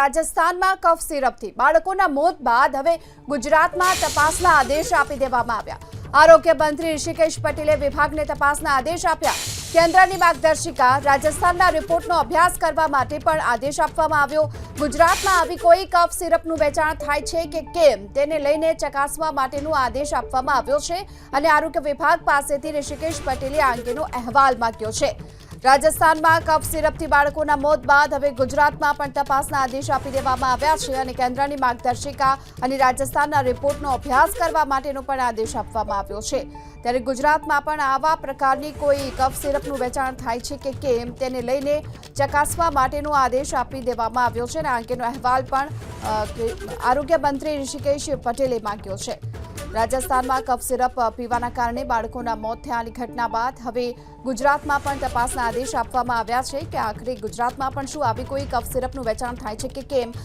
રાજસ્થાનમાં કફ સિરપથી. બાળકોના મોત બાદ હવે ગુજરાતમાં તપાસના આદેશ આપી દેવામાં આવ્યા. આરોગ્ય મંત્રી ઋષિકેશ પટેલે વિભાગને તપાસના આદેશ આપ્યા. કેન્દ્રની માર્ગદર્શિકા, રાજસ્થાનના રિપોર્ટનો અભ્યાસ કરવા માટે પણ આદેશ આપવામાં આવ્યો. ગુજરાતમાં આવી કોઈ કફ સિરપનું વેચાણ થાય છે કે કેમ, તેને લઈને ચકાસવા માટેનો આદેશ આપવામાં આવ્યો છે અને આરોગ્ય વિભાગ પાસેથી ઋષિકેશ પટેલે આ અંગેનો અહેવાલ માંગ્યો છે. રાજસ્થાનમાં કફ સિરપથી બાળકોના મોત બાદ હવે ગુજરાતમાં પણ તપાસના આદેશ આપી દેવામાં આવ્યા છે અને કેન્દ્રની માર્ગદર્શિકા અને રાજસ્થાનના રિપોર્ટનો અભ્યાસ કરવા માટેનો પણ આદેશ આપવામાં આવ્યો છે. ત્યારે ગુજરાતમાં પણ આવા પ્રકારની કોઈ કફ સિરપનું વેચાણ થાય છે કે કેમ તેને લઈને ચકાસવા માટેનો આદેશ આપી દેવામાં આવ્યો છે. અને આ અંગેનો અહેવાલ પણ આરોગ્ય મંત્રી ઋષિકેશ પટેલે માંગ્યો છે. રાજસ્થાનમાં કફ સિરપ પીવાના કારણે બાળકોના મોત થયાની ઘટના બાદ હવે ગુજરાતમાં પણ તપાસના આદેશ આપવામાં આવ્યા છે કે આખરે ગુજરાતમાં પણ શું આવી કોઈ કફ સિરપનું વેચાણ થાય છે કે કેમ?